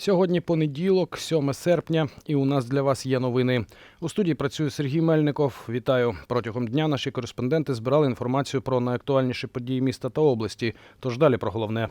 Сьогодні понеділок, 7 серпня, і у нас для вас є новини. У студії працює Сергій Мельников. Вітаю. Протягом дня наші кореспонденти збирали інформацію про найактуальніші події міста та області. Тож далі про головне.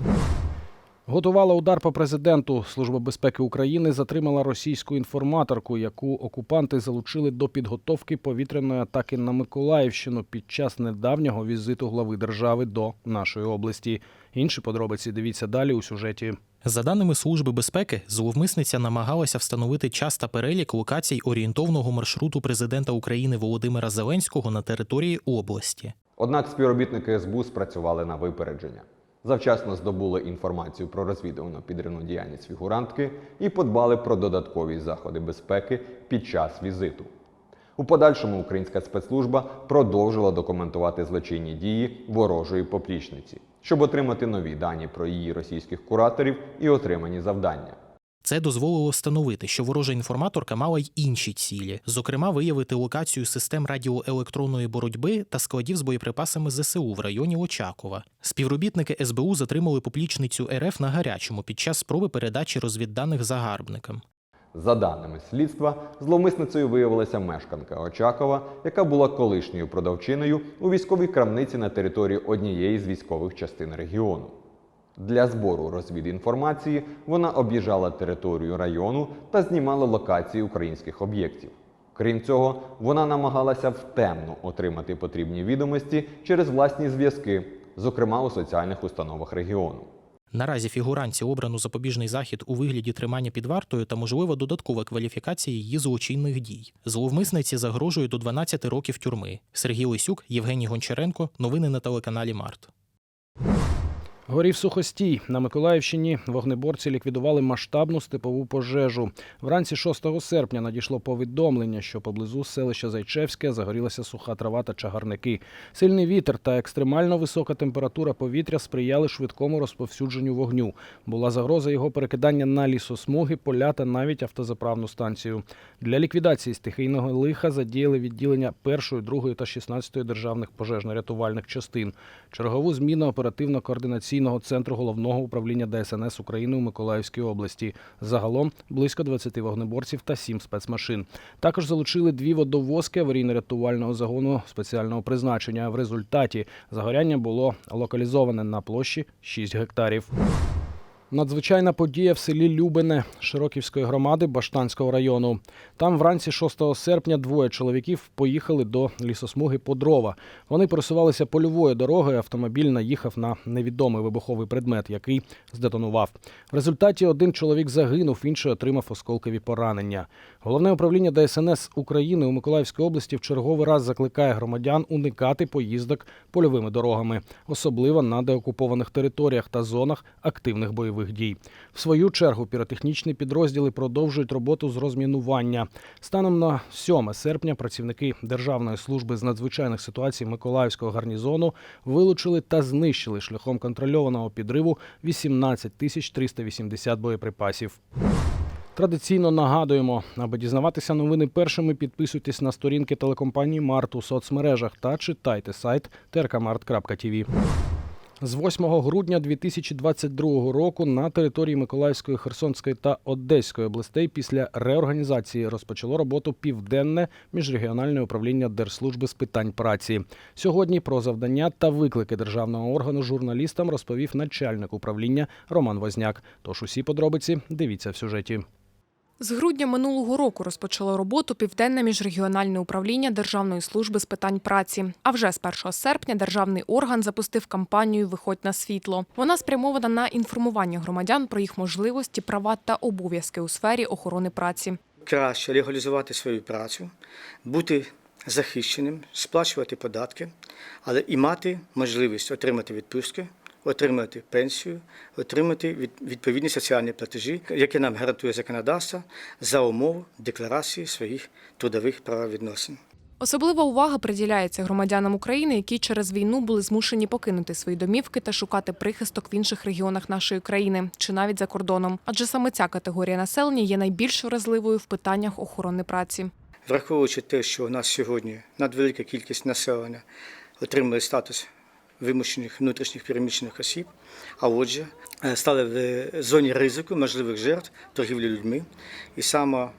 Готувала удар по президенту. Служба безпеки України затримала російську інформаторку, яку окупанти залучили до підготовки повітряної атаки на Миколаївщину під час недавнього візиту глави держави до нашої області. Інші подробиці дивіться далі у сюжеті. За даними Служби безпеки, зловмисниця намагалася встановити час та перелік локацій орієнтовного маршруту президента України Володимира Зеленського на території області. Однак співробітники СБУ спрацювали на випередження. Завчасно здобули інформацію про розвідувану підривну діяльність фігурантки і подбали про додаткові заходи безпеки під час візиту. У подальшому українська спецслужба продовжила документувати злочинні дії ворожої поплічниці, щоб отримати нові дані про її російських кураторів і отримані завдання. Це дозволило встановити, що ворожа інформаторка мала й інші цілі, зокрема, виявити локацію систем радіоелектронної боротьби та складів з боєприпасами ЗСУ в районі Очакова. Співробітники СБУ затримали поплічницю РФ на гарячому під час спроби передачі розвідданих загарбникам. За даними слідства, зловмисницею виявилася мешканка Очакова, яка була колишньою продавчиною у військовій крамниці на території однієї з військових частин регіону. Для збору розвідінформації вона об'їжджала територію району та знімала локації українських об'єктів. Крім цього, вона намагалася втемно отримати потрібні відомості через власні зв'язки, зокрема у соціальних установах регіону. Наразі фігуранці обрано запобіжний захід у вигляді тримання під вартою та можлива додаткова кваліфікація її злочинних дій. Зловмисниці загрожує до 12 років тюрми. Сергій Лисюк, Євгеній Гончаренко. Новини на телеканалі Март. Горів сухостій на Миколаївщині. Вогнеборці ліквідували масштабну степову пожежу. Вранці 6 серпня надійшло повідомлення, що поблизу селища Зайчевське загорілася суха трава та чагарники. Сильний вітер та екстремально висока температура повітря сприяли швидкому розповсюдженню вогню. Була загроза його перекидання на лісосмуги, поля та навіть автозаправну станцію. Для ліквідації стихійного лиха задіяли відділення першої, другої та 16 державних пожежно-рятувальних частин. Чергову зміну оперативно-координаційного центру головного управління ДСНС України у Миколаївській області. Загалом близько 20 вогнеборців та 7 спецмашин. Також залучили дві водовозки аварійно-рятувального загону спеціального призначення. В результаті загоряння було локалізоване на площі 6 гектарів. Надзвичайна подія в селі Любине Широківської громади Баштанського району. Там вранці 6 серпня двоє чоловіків поїхали до лісосмуги по дрова. Вони пересувалися польовою дорогою. Автомобіль наїхав на невідомий вибуховий предмет, який здетонував. В результаті один чоловік загинув, інший отримав осколкові поранення. Головне управління ДСНС України у Миколаївській області в черговий раз закликає громадян уникати поїздок польовими дорогами, особливо на деокупованих територіях та зонах активних бойових дій. В свою чергу піротехнічні підрозділи продовжують роботу з розмінування. Станом на 7 серпня працівники Державної служби з надзвичайних ситуацій Миколаївського гарнізону вилучили та знищили шляхом контрольованого підриву 18 тисяч 380 боєприпасів. Традиційно нагадуємо, аби дізнаватися новини першими, підписуйтесь на сторінки телекомпанії Март у соцмережах та читайте сайт trkmart.tv. З 8 грудня 2022 року на території Миколаївської, Херсонської та Одеської областей після реорганізації розпочало роботу південне міжрегіональне управління Держслужби з питань праці. Сьогодні про завдання та виклики державного органу журналістам розповів начальник управління Роман Возняк. Тож усі подробиці дивіться в сюжеті. З грудня минулого року розпочало роботу Південне міжрегіональне управління Державної служби з питань праці. А вже з 1 серпня державний орган запустив кампанію Виходь на світло. Вона спрямована на інформування громадян про їх можливості, права та обов'язки у сфері охорони праці. краще легалізувати свою працю, бути захищеним, сплачувати податки, але і мати можливість отримати відпустки, отримати пенсію, отримати від- відповідні соціальні платежі, які нам гарантує законодавство за умов декларації своїх трудових правовідносин. Особлива увага приділяється громадянам України, які через війну були змушені покинути свої домівки та шукати прихисток в інших регіонах нашої країни чи навіть за кордоном. Адже саме ця категорія населення є найбільш вразливою в питаннях охорони праці. Враховуючи те, що у нас сьогодні надвелика кількість населення отримує статус вимушених внутрішніх переміщених осіб, а отже, е, стали в зоні ризику можливих жертв торгівлі людьми. І саме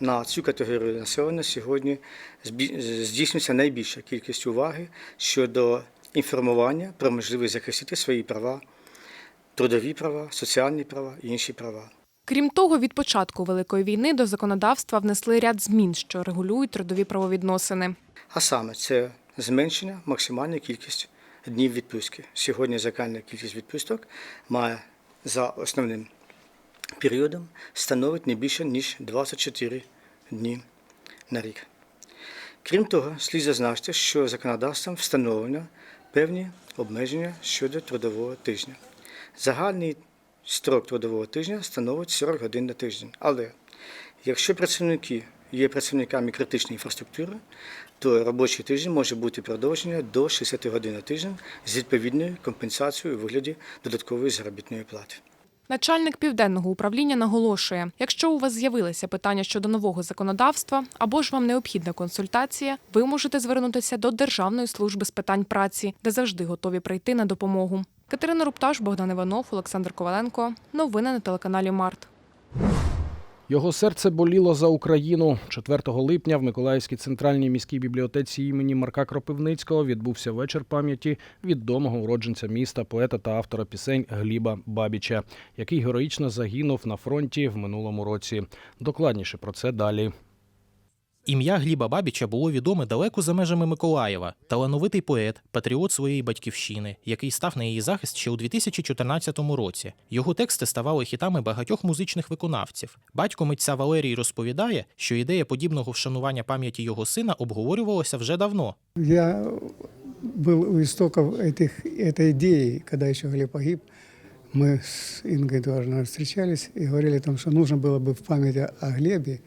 на цю категорію населення сьогодні здійснюється найбільша кількість уваги щодо інформування про можливість захистити свої права, трудові права, соціальні права і інші права. Крім того, від початку Великої війни до законодавства внесли ряд змін, що регулюють трудові правовідносини. А саме це зменшення максимальної кількості днів відпустки. Сьогодні загальна кількість відпусток має за основним періодом становить не більше ніж 24 дні на рік. Крім того, слід зазначити, що законодавством встановлено певні обмеження щодо трудового тижня. Загальний строк трудового тижня становить 40 годин на тиждень. Але якщо працівники є працівниками критичної інфраструктури, то робочий тиждень може бути продовження до 60 годин на тиждень з відповідною компенсацією у вигляді додаткової заробітної плати. Начальник південного управління наголошує: якщо у вас з'явилися питання щодо нового законодавства або ж вам необхідна консультація, ви можете звернутися до Державної служби з питань праці, де завжди готові прийти на допомогу. Катерина Рупташ, Богдан Іванов, Олександр Коваленко. Новини на телеканалі Март. Його серце боліло за Україну. 4 липня в Миколаївській центральній міській бібліотеці імені Марка Кропивницького відбувся вечір пам'яті відомого уродженця міста, поета та автора пісень Гліба Бабіча, який героїчно загинув на фронті в минулому році. Докладніше про це далі. Ім'я Гліба Бабіча було відоме далеко за межами Миколаєва. Талановитий поет, патріот своєї батьківщини, який став на її захист ще у 2014 році. Його тексти ставали хітами багатьох музичних виконавців. Батько митця Валерій розповідає, що ідея подібного вшанування пам'яті його сина обговорювалася вже давно. Я был у истоков этих, этой идеи, когда еще Глеб погиб. Мы с Ингой Эдуардовной встречались и говорили о том, что нужно было бы в память о- о Глебе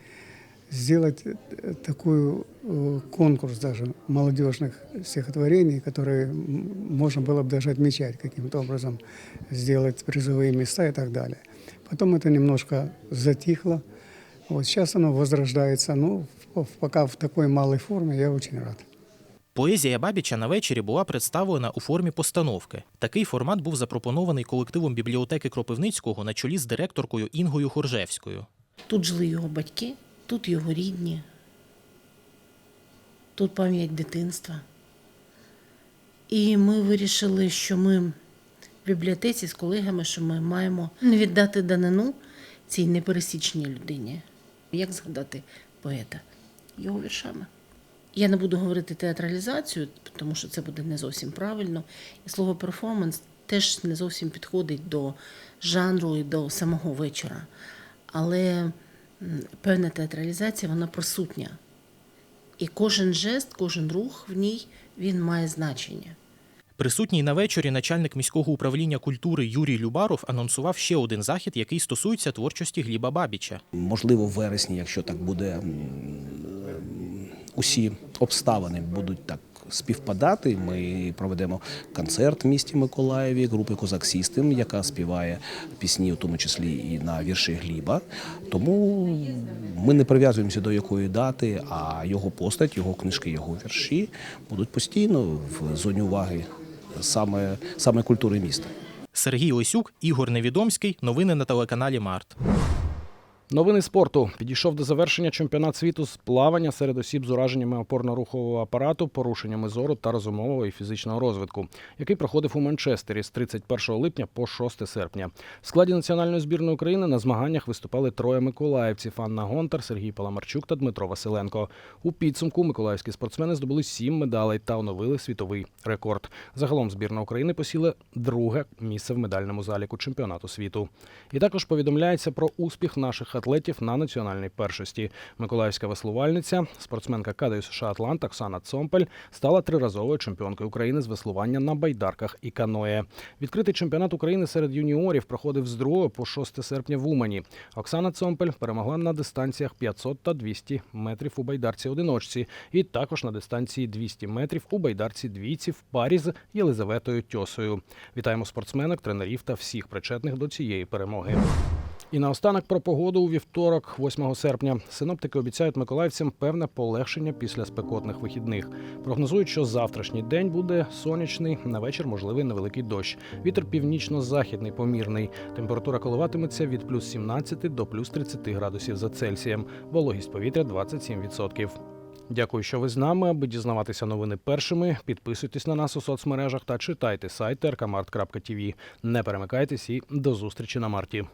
сделать э, такой э, конкурс даже молодежных стихотворений, которые м, можно было бы даже отмечать каким-то образом, сделать призовые места и так далее. Потом это немножко затихло. Вот сейчас оно возрождается, ну, в- в- пока в такой малой форме, я очень рад. Поезія Бабіча на вечорі була представлена у формі постановки. Такий формат був запропонований колективом бібліотеки Кропивницького на чолі з директоркою Інгою Хоржевською. Тут жили його батьки, тут його рідні, тут пам'ять дитинства. І ми вирішили, що ми в бібліотеці з колегами, що ми маємо віддати данину цій непересічній людині. Як згадати поета? Його віршами. Я не буду говорити театралізацію, тому що це буде не зовсім правильно. І слово перформанс теж не зовсім підходить до жанру і до самого вечора. Але певна театралізація вона присутня. І кожен жест, кожен рух в ній він має значення. Присутній на вечорі начальник міського управління культури Юрій Любаров анонсував ще один захід, який стосується творчості Гліба Бабіча. Можливо, в вересні, якщо так буде, усі обставини будуть так співпадати. Ми проведемо концерт в місті Миколаєві групи Козак Сістем, яка співає пісні, в тому числі і на вірші Гліба. Тому ми не прив'язуємося до якої дати, а його постать, його книжки, його вірші будуть постійно в зоні уваги саме, саме культури міста. Сергій Лисюк, Ігор Невідомський. Новини на телеканалі Март. Новини спорту підійшов до завершення чемпіонат світу з плавання серед осіб з ураженнями опорно-рухового апарату, порушеннями зору та розумового і фізичного розвитку, який проходив у Манчестері з 31 липня по 6 серпня. В складі національної збірної України на змаганнях виступали троє миколаївців: Анна Гонтар, Сергій Паламарчук та Дмитро Василенко. У підсумку миколаївські спортсмени здобули сім медалей та оновили світовий рекорд. Загалом збірна України посіла друге місце в медальному заліку чемпіонату світу. І також повідомляється про успіх наших атлетів на національній першості. Миколаївська веслувальниця, спортсменка Кадою США Атлант Оксана Цомпель стала триразовою чемпіонкою України з веслування на байдарках і каное. Відкритий чемпіонат України серед юніорів проходив з 2 по 6 серпня в Умані. Оксана Цомпель перемогла на дистанціях 500 та 200 метрів у байдарці одиночці, і також на дистанції 200 метрів у байдарці двійці в парі з Єлизаветою Тьосою. Вітаємо спортсменок, тренерів та всіх причетних до цієї перемоги. І наостанок про погоду у вівторок, 8 серпня. Синоптики обіцяють миколаївцям певне полегшення після спекотних вихідних. Прогнозують, що завтрашній день буде сонячний, на вечір можливий невеликий дощ. Вітер північно-західний помірний. Температура коливатиметься від плюс 17 до плюс 30 градусів за Цельсієм. Вологість повітря 27%. Дякую, що ви з нами. Аби дізнаватися новини першими, підписуйтесь на нас у соцмережах та читайте сайт rkmart.tv. Не перемикайтесь і до зустрічі на марті.